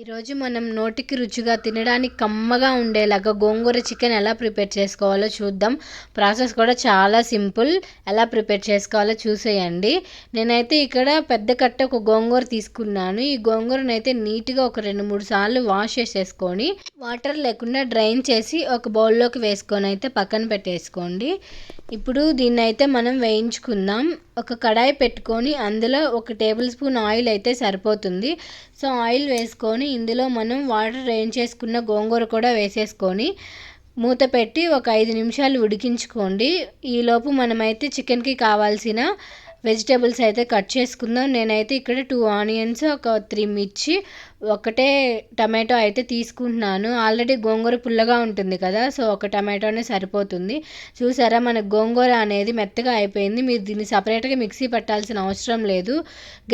ఈరోజు మనం నోటికి రుచిగా తినడానికి కమ్మగా ఉండేలాగా గోంగూర చికెన్ ఎలా ప్రిపేర్ చేసుకోవాలో చూద్దాం. ప్రాసెస్ కూడా చాలా సింపుల్. ఎలా ప్రిపేర్ చేసుకోవాలో చూసేయండి. నేనైతే ఇక్కడ పెద్ద కట్ట ఒక గోంగూర తీసుకున్నాను. ఈ గోంగూరను అయితే నీట్గా ఒక రెండు మూడు సార్లు వాష్ చేసేసుకొని వాటర్ లేకుండా డ్రైన్ చేసి ఒక బౌల్లోకి వేసుకొని అయితే పక్కన పెట్టేసుకోండి. ఇప్పుడు దీన్ని అయితే మనం వేయించుకుందాం. ఒక కడాయి పెట్టుకొని అందులో ఒక టేబుల్ స్పూన్ ఆయిల్ అయితే సరిపోతుంది. సో ఆయిల్ వేసుకొని ఇందులో మనం వాటర్ వేయించేసుకున్న చేసుకున్న గోంగూర కూడా వేసేసుకొని మూత పెట్టి ఒక ఐదు నిమిషాలు ఉడికించుకోండి. ఈలోపు మనమైతే చికెన్కి కావాల్సిన వెజిటేబుల్స్ అయితే కట్ చేసుకుందాం. నేనైతే ఇక్కడ టూ ఆనియన్స్ ఒక త్రీ మిర్చి ఒకటే టమాటో అయితే తీసుకుంటున్నాను. ఆల్రెడీ గోంగూర పుల్లగా ఉంటుంది కదా సో ఒక టమాటోనే సరిపోతుంది. చూసారా మన గోంగూర అనేది మెత్తగా అయిపోయింది. మీరు దీన్ని సపరేట్గా మిక్సీ పట్టాల్సిన అవసరం లేదు.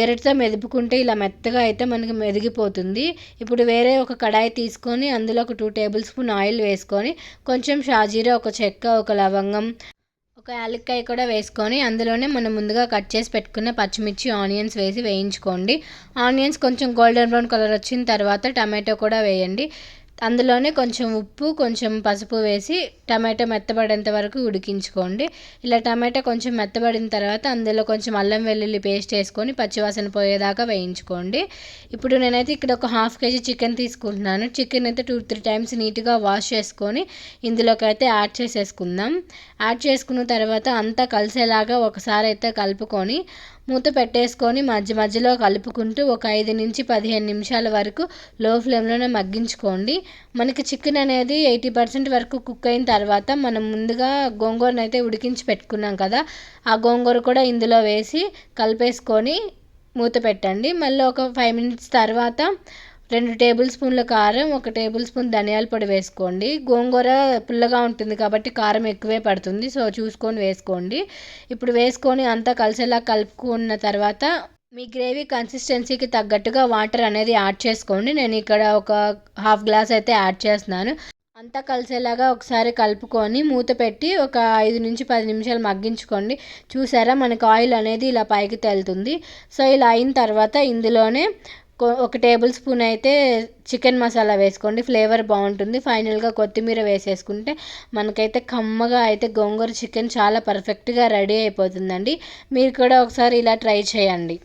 గెరెట్తో మెదుపుకుంటే ఇలా మెత్తగా అయితే మనకి మెదిగిపోతుంది. ఇప్పుడు వేరే ఒక కడాయి తీసుకొని అందులో ఒక టూ టేబుల్ స్పూన్ ఆయిల్ వేసుకొని కొంచెం షాజీరా ఒక చెక్క ఒక లవంగం ఒక యాలక్కాయ కూడా వేసుకొని అందులోనే మనం ముందుగా కట్ చేసి పెట్టుకున్న పచ్చిమిర్చి ఆనియన్స్ వేసి వేయించుకోండి. ఆనియన్స్ కొంచెం గోల్డెన్ బ్రౌన్ కలర్ వచ్చిన తర్వాత టమాటో కూడా వేయండి. అందులోనే కొంచెం ఉప్పు కొంచెం పసుపు వేసి టమాటో మెత్తబడేంత వరకు ఉడికించుకోండి. ఇలా టమాటో కొంచెం మెత్తబడిన తర్వాత అందులో కొంచెం అల్లం వెల్లుల్లి పేస్ట్ వేసుకొని పచ్చివాసన పోయేదాకా వేయించుకోండి. ఇప్పుడు నేనైతే ఇక్కడ ఒక హాఫ్ కేజీ చికెన్ తీసుకుంటున్నాను. చికెన్ అయితే టూ త్రీ టైమ్స్ నీట్గా వాష్ చేసుకొని ఇందులోకి అయితే యాడ్ చేసేసుకుందాం. యాడ్ చేసుకున్న తర్వాత అంతా కలిసేలాగా ఒకసారి అయితే కలుపుకొని మూత పెట్టేసుకొని మధ్య మధ్యలో కలుపుకుంటూ ఒక ఐదు నుంచి పదిహేను నిమిషాల వరకు లో ఫ్లేమ్లోనే మగ్గించుకోండి. మనకి చికెన్ అనేది ఎయిటీ పర్సెంట్ వరకు కుక్ అయిన తర్వాత మనం ముందుగా గోంగూరను అయితే ఉడికించి పెట్టుకున్నాం కదా ఆ గోంగూర కూడా ఇందులో వేసి కలిపేసుకొని మూత పెట్టండి. మళ్ళీ ఒక ఫైవ్ మినిట్స్ తర్వాత రెండు టేబుల్ స్పూన్ల కారం ఒక టేబుల్ స్పూన్ ధనియాల పొడి వేసుకోండి. గోంగూర పుల్లగా ఉంటుంది కాబట్టి కారం ఎక్కువే పడుతుంది సో చూసుకొని వేసుకోండి. ఇప్పుడు వేసుకొని అంతా కలిసేలా కలుపుకున్న తర్వాత మీ గ్రేవీ కన్సిస్టెన్సీకి తగ్గట్టుగా వాటర్ అనేది యాడ్ చేసుకోండి. నేను ఇక్కడ ఒక హాఫ్ గ్లాస్ అయితే యాడ్ చేస్తున్నాను. అంతా కలిసేలాగా ఒకసారి కలుపుకొని మూత పెట్టి ఒక ఐదు నుంచి పది నిమిషాలు మగ్గించుకోండి. చూసారా మనకు ఆయిల్ అనేది ఇలా పైకి తేలుతుంది. సో ఇలా అయిన తర్వాత ఇందులోనే ఒక టేబుల్ స్పూన్ అయితే చికెన్ మసాలా వేసుకోండి. ఫ్లేవర్ బాగుంటుంది. ఫైనల్గా కొత్తిమీర వేసేసుకుంటే మనకైతే కమ్మగా అయితే గోంగూర చికెన్ చాలా పర్ఫెక్ట్గా రెడీ అయిపోతుందండి. మీరు కూడా ఒకసారి ఇలా ట్రై చేయండి.